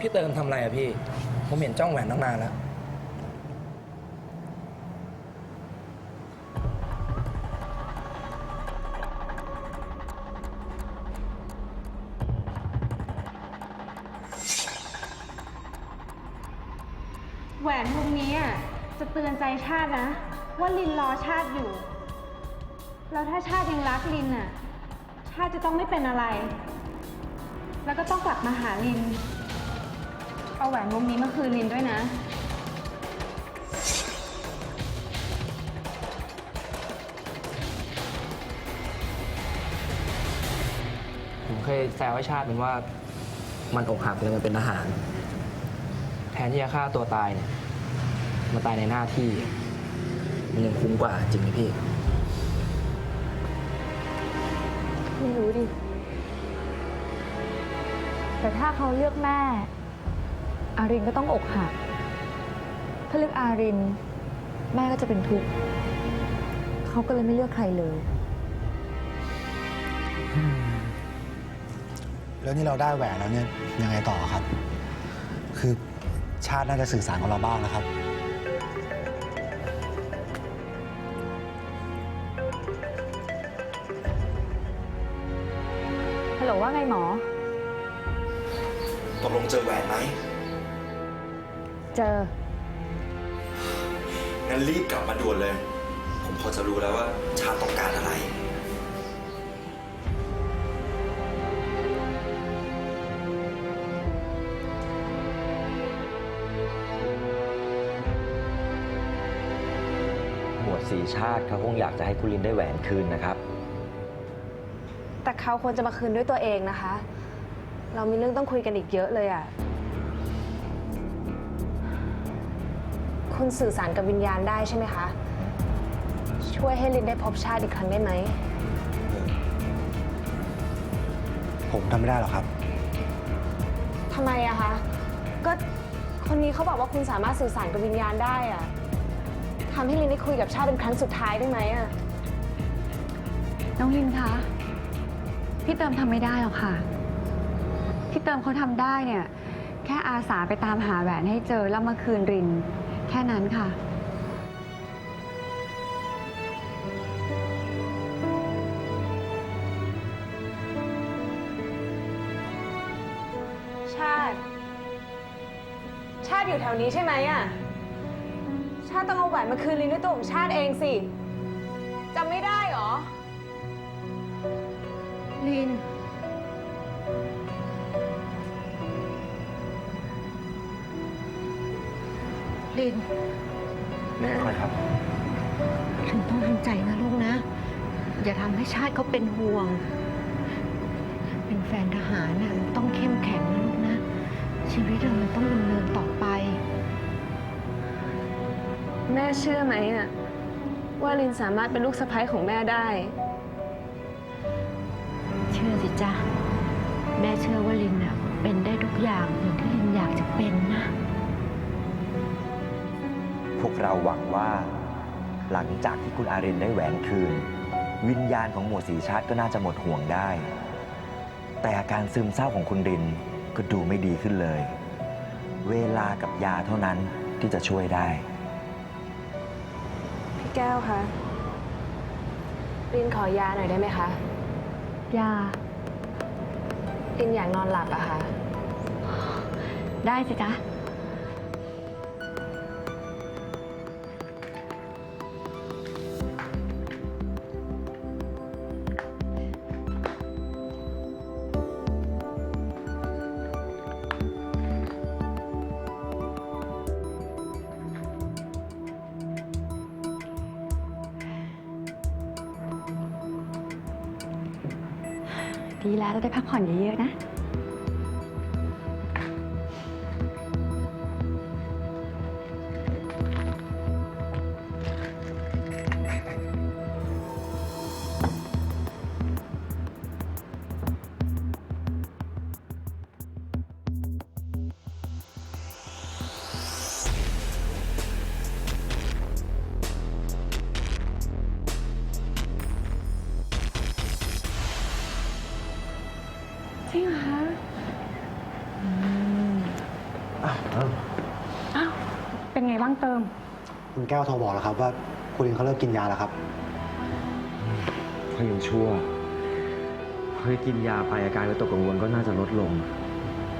พี่เติมทำอะไรอะพี่ ผมเห็นจ้องแหวนตั้งนานแล้ว แหวนวงนี้อะจะเตือนใจชาตินะ ว่าลินรอชาติอยู่ แล้วถ้าชาติยังรักลินอะ ชาติจะต้องไม่เป็นอะไร แล้วก็ต้องกลับมาหาลิน เอาแหวนวงนี้มาคืนลินด้วยนะ ผมเคยแซวให้ชาติเป็นว่า มันอกหักเลยมันเป็นทหาร แทนที่จะฆ่าตัวตายเนี่ยมาตายในหน้าที่ มันยังคุ้มกว่าจริงไหมพี่ ไม่รู้ดิ แต่ถ้าเขาเลือกแม่ อารินก็ต้องอกหัก ถ้าเลือกอาริน แม่ก็จะเป็นทุกข์เขาก็เลยไม่เลือกใครเลย แล้วนี่เราได้แหวนแล้วเนี่ยยังไงต่อครับ คือชาติน่าจะสื่อสารกับเราบ้างนะครับ ฮัลโหลว่าไงหมอ ตกลงเจอแหวนไหม เจอ งั้นรีบกลับมาด่วนเลย ผมพอจะรู้แล้วว่าชาติต้องการอะไร หมวดสีชาติเขาคงอยากจะให้คุณลินได้แหวนคืนนะครับ แต่เขาควรจะมาคืนด้วยตัวเองนะคะ เรามีเรื่องต้องคุยกันอีกเยอะเลยอะ คุณสื่อสารกับวิญญาณได้ใช่ไหมคะ ช่วยให้ลินได้พบชาติอีกครั้งได้ไหม ผมทำไม่ได้หรอกครับ ทำไมอะคะ ก็คนนี้เขาบอกว่าคุณสามารถสื่อสารกับวิญญาณได้อะทำให้ลินได้คุยกับชาติเป็นครั้งสุดท้ายได้ไหมอะน้องลินคะ พี่เติมทำไม่ได้หรอกค่ะ พี่เติมเขาทำได้เนี่ย แค่อาสาไปตามหาแหวนให้เจอแล้วมาคืนริน แค่นั้นค่ะ ชาติ ชาติอยู่แถวนี้ใช่ไหมอะชาติต้องเอาแหวนมาคืนลินด้วยตัวของชาติเองสิจำไม่ได้เหรอ ลิน ลินค่อยครับถึงต้องทำใจนะลูกนะ อย่าทำให้ชาติเขาเป็นห่วง เป็นแฟนทหารน่ะต้องเข้มแข็งนะลูกนะ ชีวิตเรามันต้องดำเนินต่อไป แม่เชื่อไหมอะว่าลินสามารถเป็นลูกสะใภ้ของแม่ได้ เชื่อสิจ๊ะ แม่เชื่อว่าลินน่ะเป็นได้ทุกอย่างอย่างที่ลินอยากจะเป็นนะ พวกเราหวังว่า หลังจากที่คุณอารินได้แหวนคืน วิญญาณของหมวดสีชาติก็น่าจะหมดห่วงได้ แต่อาการซึมเศร้าของคุณรินก็ดูไม่ดีขึ้นเลย เวลากับยาเท่านั้นที่จะช่วยได้ พี่แก้วคะลินขอยาหน่อยได้ไหมคะ ยาลินอยากนอนหลับอะค่ะ ได้สิจ๊ะ ดีแล้วเราได้พักผ่อนเยอะๆนะ จริงเหรอคะบ้างเติม คุณแก้วโทรบอกแล้วครับว่าคุณลินเขาเลิกกินยาแล้วครับ เขายังชั่วเฮ้ยกินยาไปอาการวิตกกังวลก็น่าจะลดลง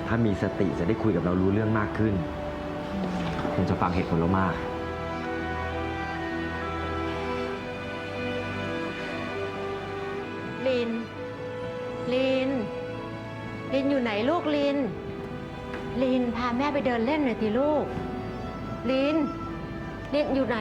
ถ้ามีสติจะได้คุยกับเรารู้เรื่องมากขึ้นคงจะฟังเหตุผลเรามาก ลิน ลิน ลินอยู่ไหนลูกลิน ลินพาแม่ไปเดินเล่นหน่อยสิลูก ลิน ลินอยู่ไหน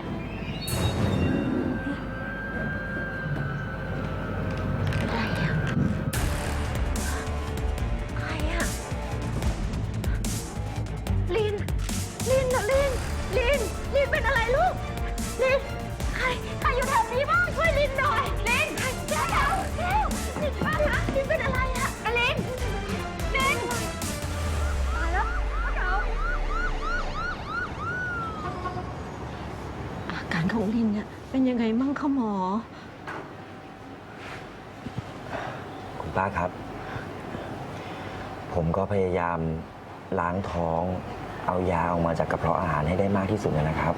ยเป็นยังไงมั่งคะหมอ คุณป้าครับ ผมก็พยายามล้างท้อง เอายาออกมาจากกระเพาะอาหารให้ได้มากที่สุดนะครับ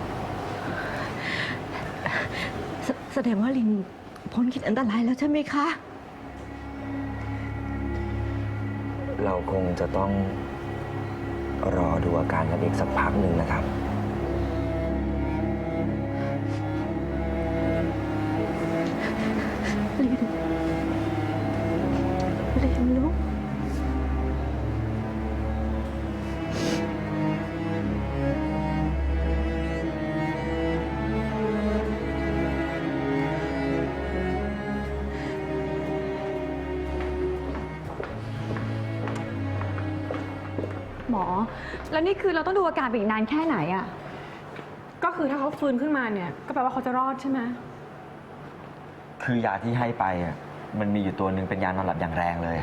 แสแสดงว่าลินพ้นขีดอันตรายแล้วใช่ไหมคะ เราคงจะต้องรอดูอาการกันอีกสักพักหนึ่งนะครับ ลินลูกหมอ แล้วนี่คือเราต้องดูอาการไปอีกนานแค่ไหนอะก็คือถ้าเขาฟื้นขึ้นมาเนี่ย ก็แปลว่าเขาจะรอดใช่ไหม คือยาที่ให้ไปอะ มันมีอยู่ตัวหนึ่งเป็นยานอนหลับอย่างแรงเลย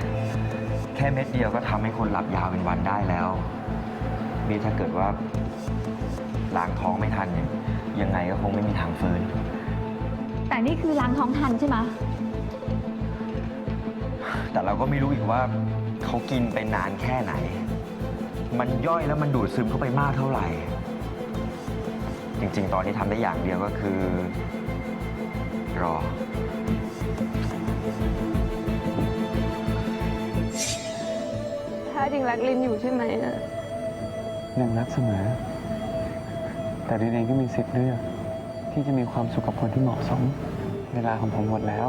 แค่เม็ดเดียวก็ทำให้คนหลับยาวเป็นวันได้แล้ว นี่ถ้าเกิดว่าล้างท้องไม่ทันเนี่ยยังไงก็คงไม่มีทางฟื้น แต่นี่คือล้างท้องทันใช่ไหมแต่เราก็ไม่รู้อีกว่าเขากินไปนานแค่ไหน มันย่อยแล้วมันดูดซึมเข้าไปมากเท่าไหร่ จริงๆ ตอนนี้ทำได้อย่างเดียวก็คือ รอ ยังรักลินอยู่ใช่ไหมอะยังรักเสมอ แต่ลินเองก็มีสิทธิ์เลือกที่จะมีความสุขกับคนที่เหมาะสม เวลาของผมหมดแล้ว